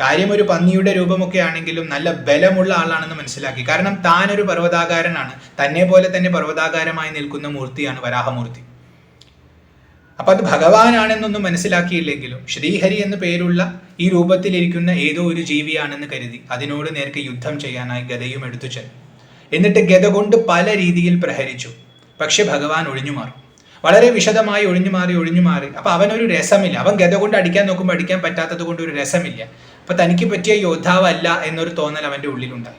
കാര്യം ഒരു പന്നിയുടെ രൂപമൊക്കെ ആണെങ്കിലും നല്ല ബലമുള്ള ആളാണെന്ന് മനസ്സിലാക്കി. കാരണം താനൊരു പർവതാകാരനാണ്. തന്നെ പോലെ തന്നെ പർവതാകാരമായി നിൽക്കുന്ന മൂർത്തിയാണ് വരാഹമൂർത്തി. അപ്പൊ അത് ഭഗവാനാണെന്നൊന്നും മനസ്സിലാക്കിയില്ലെങ്കിലും ശ്രീഹരി എന്ന പേരുള്ള ഈ രൂപത്തിലിരിക്കുന്ന ഏതോ ഒരു ജീവിയാണെന്ന് കരുതി അതിനോട് നേർക്ക് യുദ്ധം ചെയ്യാനായി ഗതയും എടുത്തു ചെന്നു. എന്നിട്ട് ഗത കൊണ്ട് പല രീതിയിൽ പ്രഹരിച്ചു. പക്ഷെ ഭഗവാൻ ഒഴിഞ്ഞു മാറി. വളരെ വിശദമായി ഒഴിഞ്ഞു മാറി ഒഴിഞ്ഞു മാറി. അപ്പൊ അവനൊരു രസമില്ല. അവൻ ഗത കൊണ്ട് അടിക്കാൻ നോക്കുമ്പോൾ അടിക്കാൻ പറ്റാത്തത് കൊണ്ട് ഒരു രസമില്ല. അപ്പൊ തനിക്ക് പറ്റിയ യോദ്ധാവല്ല എന്നൊരു തോന്നൽ അവന്റെ ഉള്ളിലുണ്ടായി.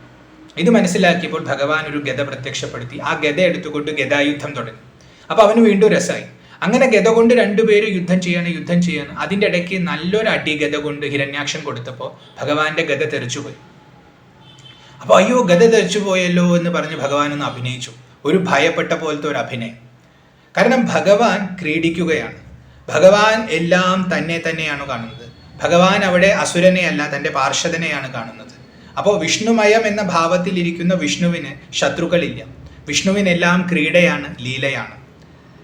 ഇത് മനസ്സിലാക്കിയപ്പോൾ ഭഗവാൻ ഒരു ഗത പ്രത്യക്ഷപ്പെടുത്തി. ആ ഗത എടുത്തുകൊണ്ട് ഗതായുദ്ധം തുടങ്ങി. അപ്പൊ അവന് വീണ്ടും രസമായി അങ്ങനെ ഗത കൊണ്ട് രണ്ടുപേരും യുദ്ധം ചെയ്യാണ് യുദ്ധം ചെയ്യാണ്. അതിന്റെ ഇടയ്ക്ക് നല്ലൊരു അടി ഗത കൊണ്ട് ഹിരണ്യാക്ഷൻ കൊടുത്തപ്പോൾ ഭഗവാന്റെ ഗത തെറിച്ചുപോയി അപ്പോൾ അയ്യോ ഗത തെറിച്ചു പോയല്ലോ എന്ന് പറഞ്ഞ് ഭഗവാൻ ഒന്ന് അഭിനയിച്ചു. ഒരു ഭയപ്പെട്ട പോലത്തെ ഒരു അഭിനയം. കാരണം ഭഗവാൻ ക്രീഡിക്കുകയാണ്. ഭഗവാൻ എല്ലാം തന്നെ തന്നെയാണ് കാണുന്നത്. ഭഗവാൻ അവിടെ അസുരനെയല്ല തന്റെ പാർഷദനെയാണ് കാണുന്നത്. അപ്പോൾ വിഷ്ണുമയം എന്ന ഭാവത്തിൽ ഇരിക്കുന്ന വിഷ്ണുവിന് ശത്രുക്കളില്ല. വിഷ്ണുവിനെല്ലാം ക്രീഡയാണ് ലീലയാണ്.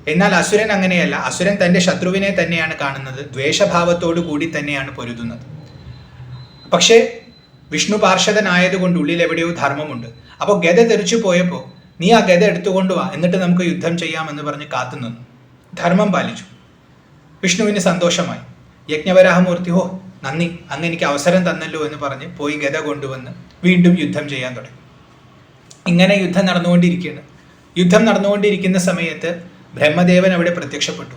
എന്നാൽ അസുരൻ അങ്ങനെയല്ല. അസുരൻ തന്റെ ശത്രുവിനെ തന്നെയാണ് കാണുന്നത്. ദ്വേഷഭാവത്തോടു കൂടി തന്നെയാണ് പൊരുതുന്നത്. പക്ഷേ വിഷ്ണു പാർഷദനായതുകൊണ്ട് ഉള്ളിൽ എവിടെയോ ധർമ്മമുണ്ട്. അപ്പോൾ ഗത തെറിച്ചു പോയപ്പോൾ നീ ആ ഗത എടുത്തുകൊണ്ട് വാ. എന്നിട്ട് നമുക്ക് യുദ്ധം ചെയ്യാമെന്ന് പറഞ്ഞ് കാത്തുനിന്നു ധർമ്മം പാലിച്ചു. വിഷ്ണുവിന് സന്തോഷമായി. യജ്ഞവരാഹമൂർത്തി ഹോ നന്ദി. അങ്ങ് എനിക്ക് അവസരം തന്നല്ലോ എന്ന് പറഞ്ഞ് പോയി ഗത കൊണ്ടുവന്ന് വീണ്ടും യുദ്ധം ചെയ്യാൻ തുടങ്ങി. ഇങ്ങനെ യുദ്ധം നടന്നുകൊണ്ടിരിക്കുകയാണ്. യുദ്ധം നടന്നുകൊണ്ടിരിക്കുന്ന സമയത്ത് ബ്രഹ്മദേവൻ അവിടെ പ്രത്യക്ഷപ്പെട്ടു.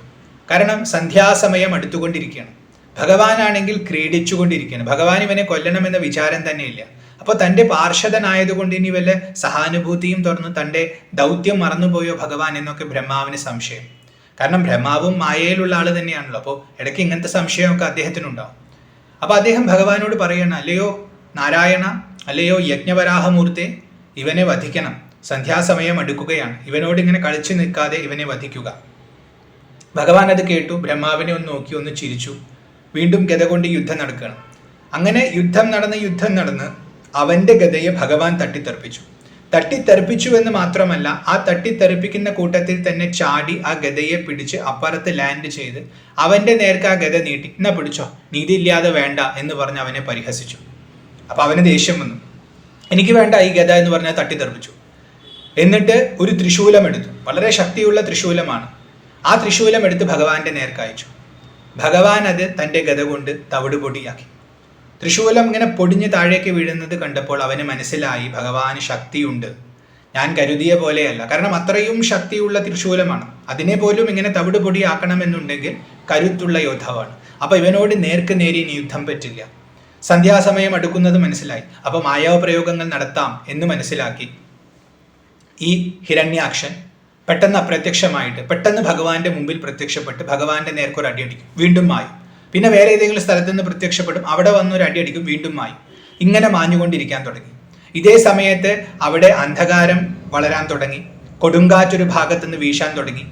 കാരണം സന്ധ്യാസമയം അടുത്തുകൊണ്ടിരിക്കുകയാണ്. ഭഗവാനാണെങ്കിൽ ക്രീഡിച്ചുകൊണ്ടിരിക്കുകയാണ്. ഭഗവാൻ ഇവനെ കൊല്ലണമെന്ന വിചാരം തന്നെയില്ല. അപ്പോൾ തന്റെ പാർഷദനായതുകൊണ്ട് ഇനി വല്ല സഹാനുഭൂതിയും തുറന്ന് തന്റെ ദൗത്യം മറന്നുപോയോ ഭഗവാൻ എന്നൊക്കെ ബ്രഹ്മാവിന് സംശയം. കാരണം ബ്രഹ്മാവും മായയിലുള്ള ആൾ തന്നെയാണല്ലോ. അപ്പോൾ ഇടയ്ക്ക് ഇങ്ങനത്തെ സംശയമൊക്കെ അദ്ദേഹത്തിനുണ്ടാവും. അപ്പോൾ അദ്ദേഹം ഭഗവാനോട് പറയണം അല്ലയോ നാരായണ അല്ലയോ യജ്ഞവരാഹമൂർത്തെ ഇവനെ വധിക്കണം. സന്ധ്യാസമയം അടുക്കുകയാണ്. ഇവനോട് ഇങ്ങനെ കളിച്ചു നിൽക്കാതെ ഇവനെ വധിക്കുക. ഭഗവാൻ അത് കേട്ടു. ബ്രഹ്മാവിനെ ഒന്ന് നോക്കി ഒന്ന് ചിരിച്ചു. വീണ്ടും ഗത കൊണ്ട് യുദ്ധം നടക്കുകയാണ്. അങ്ങനെ യുദ്ധം നടന്ന് യുദ്ധം നടന്ന് അവന്റെ ഗതയെ ഭഗവാൻ തട്ടിത്തെറിപ്പിച്ചു. തട്ടിത്തെറിപ്പിച്ചു എന്ന് മാത്രമല്ല ആ തട്ടിത്തെറിപ്പിക്കുന്ന കൂട്ടത്തിൽ തന്നെ ചാടി ആ ഗതയെ പിടിച്ച് അപ്പുറത്ത് ലാൻഡ് ചെയ്ത് അവന്റെ നേർക്ക് ആ ഗത നീട്ടി. എന്നാ പിടിച്ചോ? നീതിയില്ലാതെ വേണ്ട എന്ന് പറഞ്ഞ് അവനെ പരിഹസിച്ചു. അപ്പൊ അവന് ദേഷ്യം വന്നു. എനിക്ക് വേണ്ട ഈ ഗത എന്ന് പറഞ്ഞാൽ തട്ടിത്തെറിപ്പിച്ചു. എന്നിട്ട് ഒരു ത്രിശൂലം എടുത്തു വളരെ ശക്തിയുള്ള ത്രിശൂലമാണ്. ആ ത്രിശൂലം എടുത്ത് ഭഗവാന്റെ നേർക്കയച്ചു ഭഗവാൻ അത് തന്റെ ഗത കൊണ്ട് തവിട് പൊടിയാക്കി ത്രിശൂലം ഇങ്ങനെ പൊടിഞ്ഞ് താഴേക്ക് വീഴുന്നത് കണ്ടപ്പോൾ അവന് മനസ്സിലായി ഭഗവാന് ശക്തിയുണ്ട്. ഞാൻ കരുതിയ പോലെയല്ല. കാരണം അത്രയും ശക്തിയുള്ള ത്രിശൂലമാണ്. അതിനെ പോലും ഇങ്ങനെ തവിട് പൊടിയാക്കണമെന്നുണ്ടെങ്കിൽ കരുത്തുള്ള യോദ്ധാവാണ്. അപ്പോൾ ഇവനോട് നേർക്ക് നേരി ഇനി യുദ്ധം പറ്റില്ല. സന്ധ്യാസമയം അടുക്കുന്നത് മനസ്സിലായി. അപ്പൊ മായാപ്രയോഗങ്ങൾ നടത്താം എന്ന് മനസ്സിലാക്കി. ഈ ഹിരണ്യാക്ഷൻ പെട്ടെന്ന് അപ്രത്യക്ഷമായിട്ട് പെട്ടെന്ന് ഭഗവാന്റെ മുമ്പിൽ പ്രത്യക്ഷപ്പെട്ട് ഭഗവാന്റെ നേർക്ക് നേർക്കൊരു അടിയടിക്കും വീണ്ടും മായും. പിന്നെ വേറെ ഏതെങ്കിലും സ്ഥലത്ത് നിന്ന് പ്രത്യക്ഷപ്പെടും അവിടെ വന്ന് ഒരു അടിയടിക്കും വീണ്ടും മായും. ഇങ്ങനെ മാഞ്ഞുകൊണ്ടിരിക്കാൻ തുടങ്ങി. ഇതേ സമയത്ത് അവിടെ അന്ധകാരം വളരാൻ തുടങ്ങി കൊടുങ്കാറ്റൊരു ഭാഗത്തുനിന്ന് വീശാൻ തുടങ്ങി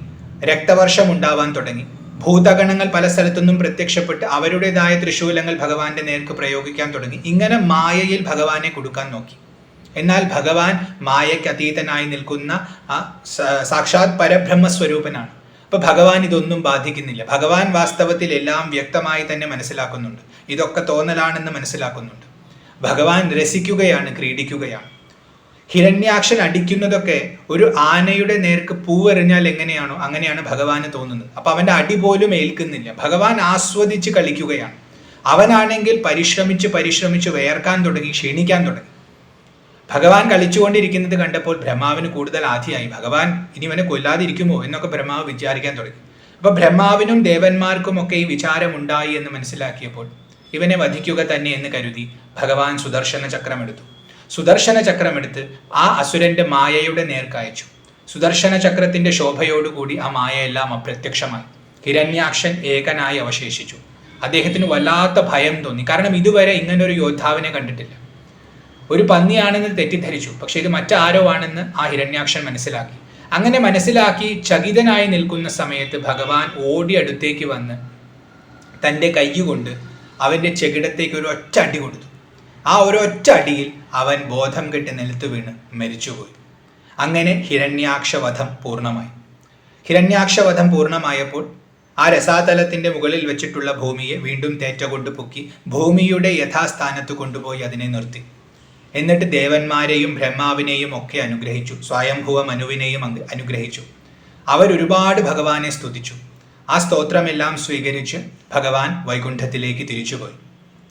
രക്തവർഷം ഉണ്ടാവാൻ തുടങ്ങി. ഭൂതഗണങ്ങൾ പല സ്ഥലത്തുനിന്നും പ്രത്യക്ഷപ്പെട്ട് അവരുടേതായ ത്രിശൂലങ്ങൾ ഭഗവാന്റെ നേർക്ക് പ്രയോഗിക്കാൻ തുടങ്ങി. ഇങ്ങനെ മായയിൽ ഭഗവാനെ കൊടുക്കാൻ നോക്കി. എന്നാൽ ഭഗവാൻ മായയ്ക്ക് അതീതനായി നിൽക്കുന്ന ആ സാക്ഷാത് പരബ്രഹ്മ സ്വരൂപനാണ് അപ്പൊ ഭഗവാൻ ഇതൊന്നും ബാധിക്കുന്നില്ല. ഭഗവാൻ വാസ്തവത്തിൽ എല്ലാം വ്യക്തമായി തന്നെ മനസ്സിലാക്കുന്നുണ്ട്. ഇതൊക്കെ തോന്നലാണെന്ന് മനസ്സിലാക്കുന്നുണ്ട്. ഭഗവാൻ രസിക്കുകയാണ് ക്രീഡിക്കുകയാണ്. ഹിരണ്യാക്ഷൻ അടിക്കുന്നതൊക്കെ ഒരു ആനയുടെ നേർക്ക് പൂവെറിഞ്ഞാൽ എങ്ങനെയാണോ അങ്ങനെയാണ് ഭഗവാന് തോന്നുന്നത്. അപ്പൊ അവന്റെ അടി പോലും ഏൽക്കുന്നില്ല. ഭഗവാൻ ആസ്വദിച്ച് കളിക്കുകയാണ്. അവനാണെങ്കിൽ പരിശ്രമിച്ച് പരിശ്രമിച്ച് വേർക്കാൻ തുടങ്ങി ക്ഷീണിക്കാൻ തുടങ്ങി. ഭഗവാൻ കളിച്ചുകൊണ്ടിരിക്കുന്നത് കണ്ടപ്പോൾ ബ്രഹ്മാവിന് കൂടുതൽ ആധിയായി. ഭഗവാൻ ഇനി ഇവനെ കൊല്ലാതിരിക്കുമോ? എന്നൊക്കെ ബ്രഹ്മാവ് വിചാരിക്കാൻ തുടങ്ങി. അപ്പൊ ബ്രഹ്മാവിനും ദേവന്മാർക്കും ഒക്കെ ഈ വിചാരമുണ്ടായി എന്ന് മനസ്സിലാക്കിയപ്പോൾ ഇവനെ വധിക്കുക തന്നെ എന്ന് കരുതി ഭഗവാൻ സുദർശന ചക്രം എടുത്തു സുദർശന ചക്രമെടുത്ത് ആ അസുരന്റെ മായയുടെ നേർക്കയച്ചു സുദർശന ചക്രത്തിന്റെ ശോഭയോടുകൂടി ആ മായയെല്ലാം അപ്രത്യക്ഷമായി. ഹിരണ്യാക്ഷൻ ഏകനായി അവശേഷിച്ചു. അദ്ദേഹത്തിന് വല്ലാത്ത ഭയം തോന്നി. കാരണം ഇതുവരെ ഇങ്ങനൊരു യോദ്ധാവിനെ കണ്ടിട്ടില്ല. ഒരു പന്നിയാണെന്ന് തെറ്റിദ്ധരിച്ചു. പക്ഷെ ഇത് മറ്റാരോ ആണെന്ന് ആ ഹിരണ്യാക്ഷൻ മനസ്സിലാക്കി. അങ്ങനെ മനസ്സിലാക്കി ചകിതനായി നിൽക്കുന്ന സമയത്ത് ഭഗവാൻ ഓടി അടുത്തേക്ക് വന്ന് തന്റെ കൈകൊണ്ട് അവന്റെ ചെകിടത്തേക്ക് ഒരു ഒറ്റ അടി കൊടുത്തു. ആ ഒരു ഒറ്റ അടിയിൽ അവൻ ബോധം കെട്ടി നിലത്ത് വീണ് മരിച്ചുപോയി. അങ്ങനെ ഹിരണ്യാക്ഷവധം പൂർണമായി. ഹിരണ്യാക്ഷവധം പൂർണമായപ്പോൾ ആ രസാതലത്തിന്റെ മുകളിൽ വെച്ചിട്ടുള്ള ഭൂമിയെ വീണ്ടും തേറ്റ കൊണ്ട് പൊക്കി ഭൂമിയുടെ യഥാസ്ഥാനത്ത് കൊണ്ടുപോയി അതിനെ നിർത്തി. എന്നിട്ട് ദേവന്മാരെയും ബ്രഹ്മാവിനെയും ഒക്കെ അനുഗ്രഹിച്ചു. സ്വയംഭുവ മനുവിനെയും അനുഗ്രഹിച്ചു. അവരൊരുപാട് ഭഗവാനെ സ്തുതിച്ചു. ആ സ്തോത്രമെല്ലാം സ്വീകരിച്ച് ഭഗവാൻ വൈകുണ്ഠത്തിലേക്ക് തിരിച്ചുപോയി.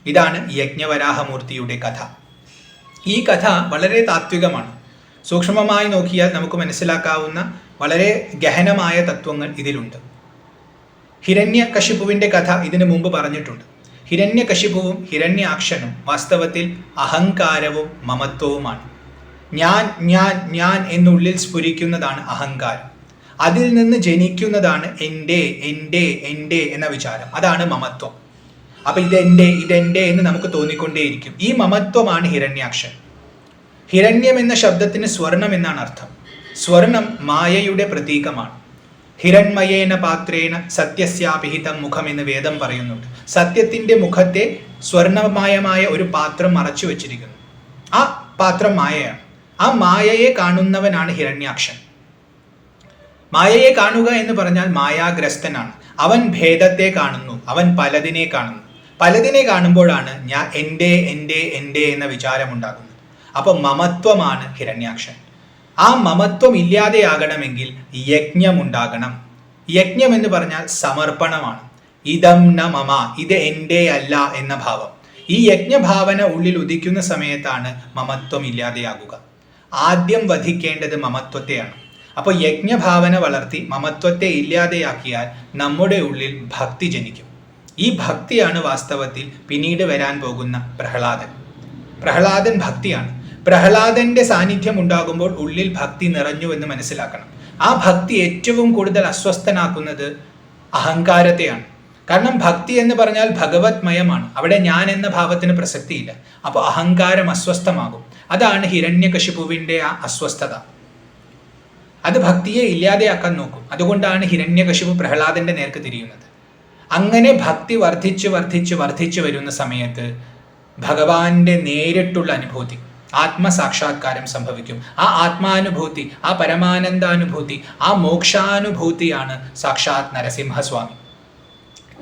ഇതാണ് യജ്ഞവരാഹമൂർത്തിയുടെ കഥ. ഈ കഥ വളരെ താത്വികമാണ്. സൂക്ഷ്മമായി നോക്കിയാൽ നമുക്ക് മനസ്സിലാക്കാവുന്ന വളരെ ഗഹനമായ തത്വങ്ങൾ ഇതിലുണ്ട്. ഹിരണ്യ കശിപ്പുവിന്റെ കഥ ഇതിനു മുമ്പ് പറഞ്ഞിട്ടുണ്ട്. ഹിരണ്യകശിപുവും ഹിരണ്യാക്ഷനും വാസ്തവത്തിൽ അഹങ്കാരവും മമത്വവുമാണ്. ഞാൻ ഞാൻ ഞാൻ എന്നുള്ളിൽ സ്ഫുരിക്കുന്നതാണ് അഹങ്കാരം. അതിൽ നിന്ന് ജനിക്കുന്നതാണ് എന്റെ എന്റെ എന്റെ എന്ന വിചാരം. അതാണ് മമത്വം. അപ്പൊ ഇതെന്റെ ഇതെന്റെ എന്ന് നമുക്ക് തോന്നിക്കൊണ്ടേയിരിക്കും. ഈ മമത്വമാണ് ഹിരണ്യാക്ഷൻ. ഹിരണ്യം എന്ന ശബ്ദത്തിന് സ്വർണം എന്നാണ് അർത്ഥം. സ്വർണം മായയുടെ പ്രതീകമാണ്. ഹിരൺമയേന പാത്രേണ സത്യസ്യാപിഹിതം മുഖം എന്ന് വേദം പറയുന്നുണ്ട്. സത്യത്തിന്റെ മുഖത്തെ സ്വർണമയമായ ഒരു പാത്രം മറച്ചു വെച്ചിരിക്കുന്നു. ആ പാത്രം മായയാണ്. ആ മായയെ കാണുന്നവനാണ് ഹിരണ്യാക്ഷൻ. മായയെ കാണുക എന്ന് പറഞ്ഞാൽ മായാഗ്രസ്തനാണ്. അവൻ ഭേദത്തെ കാണുന്നു. അവൻ പലതിനെ കാണുന്നു. പലതിനെ കാണുമ്പോഴാണ് ഞാൻ എന്റെ എന്റെ എന്റെ എന്ന വിചാരമുണ്ടാകുന്നത്. അപ്പൊ മമത്വമാണ് ഹിരണ്യാക്ഷൻ. ആ മമത്വം ഇല്ലാതെയാകണമെങ്കിൽ യജ്ഞം ഉണ്ടാകണം യജ്ഞം എന്ന് പറഞ്ഞാൽ സമർപ്പണമാണ്. ഇതം ന മമ ഇത് എന്റെ അല്ല എന്ന ഭാവം. ഈ യജ്ഞഭാവന ഉള്ളിൽ ഉദിക്കുന്ന സമയത്താണ് മമത്വം ഇല്ലാതെയാകുക ആദ്യം വധിക്കേണ്ടത് മമത്വത്തെയാണ്. അപ്പോൾ യജ്ഞഭാവന വളർത്തി മമത്വത്തെ ഇല്ലാതെയാക്കിയാൽ നമ്മുടെ ഉള്ളിൽ ഭക്തി ജനിക്കും. ഈ ഭക്തിയാണ് വാസ്തവത്തിൽ പിന്നീട് വരാൻ പോകുന്ന പ്രഹ്ലാദൻ. പ്രഹ്ലാദൻ ഭക്തിയാണ്. പ്രഹ്ലാദന്റെ സാന്നിധ്യം ഉണ്ടാകുമ്പോൾ ഉള്ളിൽ ഭക്തി നിറഞ്ഞു എന്ന് മനസ്സിലാക്കണം. ആ ഭക്തി ഏറ്റവും കൂടുതൽ അസ്വസ്ഥനാക്കുന്നത് അഹങ്കാരത്തെയാണ്. കാരണം ഭക്തി എന്ന് പറഞ്ഞാൽ ഭഗവത്മയമാണ്. അവിടെ ഞാൻ എന്ന ഭാവത്തിന് പ്രസക്തിയില്ല. അപ്പോൾ അഹങ്കാരം അസ്വസ്ഥമാകും. അതാണ് ഹിരണ്യകശിപുവിന്റെ ആ അസ്വസ്ഥത. അത് ഭക്തിയെ ഇല്ലാതെയാക്കാൻ നോക്കും. അതുകൊണ്ടാണ് ഹിരണ്യകശിപു പ്രഹ്ലാദന്റെ നേർക്ക് തിരിയുന്നത്. അങ്ങനെ ഭക്തി വർദ്ധിച്ച് വർദ്ധിച്ച് വർദ്ധിച്ചു വരുന്ന സമയത്ത് ഭഗവാന്റെ നേരിട്ടുള്ള അനുഭൂതി. ആത്മസാക്ഷാത്കാരം സംഭവിക്കും. ആ ആത്മാനുഭൂതി ആ പരമാനന്ദാനുഭൂതി ആ മോക്ഷാനുഭൂതിയാണ് സാക്ഷാത് നരസിംഹസ്വാമി.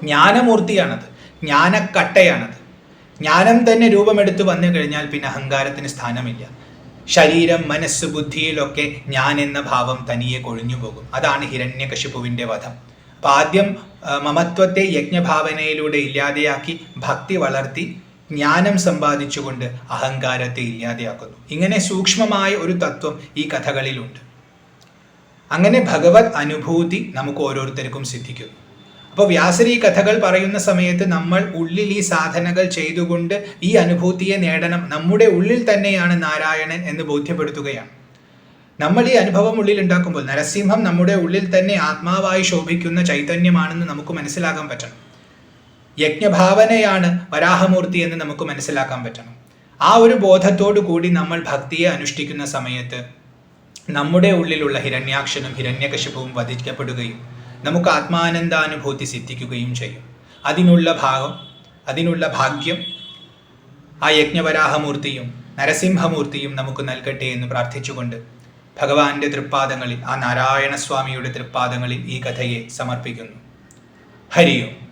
ജ്ഞാനമൂർത്തിയാണത് ജ്ഞാനക്കട്ടയാണത്. ജ്ഞാനം തന്നെ രൂപമെടുത്ത് വന്നു കഴിഞ്ഞാൽ പിന്നെ അഹങ്കാരത്തിന് സ്ഥാനമില്ല. ശരീരം മനസ്സ് ബുദ്ധിയിലൊക്കെ ഞാൻ എന്ന ഭാവം തനിയെ കൊഴിഞ്ഞു പോകും. അതാണ് ഹിരണ്യകശിപുവിന്റെ വധം. അപ്പം ആദ്യം മമത്വത്തെ യജ്ഞഭാവനയിലൂടെ ഇല്ലാതെയാക്കി ഭക്തി വളർത്തി ജ്ഞാനം സമ്പാദിച്ചുകൊണ്ട് അഹങ്കാരത്തെ ഇല്ലാതെയാക്കുന്നു. ഇങ്ങനെ സൂക്ഷ്മമായ ഒരു തത്വം ഈ കഥകളിലുണ്ട്. അങ്ങനെ ഭഗവത് അനുഭൂതി നമുക്ക് ഓരോരുത്തർക്കും സിദ്ധിക്കുന്നു. അപ്പോൾ വ്യാസർ ഈ കഥകൾ പറയുന്ന സമയത്ത് നമ്മൾ ഉള്ളിൽ ഈ സാധനകൾ ചെയ്തുകൊണ്ട് ഈ അനുഭൂതിയെ നേടണം. നമ്മുടെ ഉള്ളിൽ തന്നെയാണ് നാരായണൻ എന്ന് ബോധ്യപ്പെടുത്തുകയാണ്. നമ്മൾ ഈ അനുഭവം ഉള്ളിൽ ഉണ്ടാക്കുമ്പോൾ നരസിംഹം നമ്മുടെ ഉള്ളിൽ തന്നെ ആത്മാവായി ശോഭിക്കുന്ന ചൈതന്യമാണെന്ന് നമുക്ക് മനസ്സിലാക്കാൻ പറ്റണം. യജ്ഞഭാവനയാണ് വരാഹമൂർത്തി എന്ന് നമുക്ക് മനസ്സിലാക്കാൻ പറ്റണം. ആ ഒരു ബോധത്തോടു കൂടി നമ്മൾ ഭക്തിയെ അനുഷ്ഠിക്കുന്ന സമയത്ത് നമ്മുടെ ഉള്ളിലുള്ള ഹിരണ്യാക്ഷനും ഹിരണ്യകശിപവും വധിക്കപ്പെടുകയും നമുക്ക് ആത്മാനന്ദാനുഭൂതി സിദ്ധിക്കുകയും ചെയ്യും. അതിനുള്ള ഭാഗം അതിനുള്ള ഭാഗ്യം ആ യജ്ഞവരാഹമൂർത്തിയും നരസിംഹമൂർത്തിയും നമുക്ക് നൽകട്ടെ എന്ന് പ്രാർത്ഥിച്ചുകൊണ്ട് ഭഗവാന്റെ തൃപ്പാദങ്ങളിൽ ആ നാരായണസ്വാമിയുടെ തൃപ്പാദങ്ങളിൽ ഈ കഥയെ സമർപ്പിക്കുന്നു. ഹരിയും.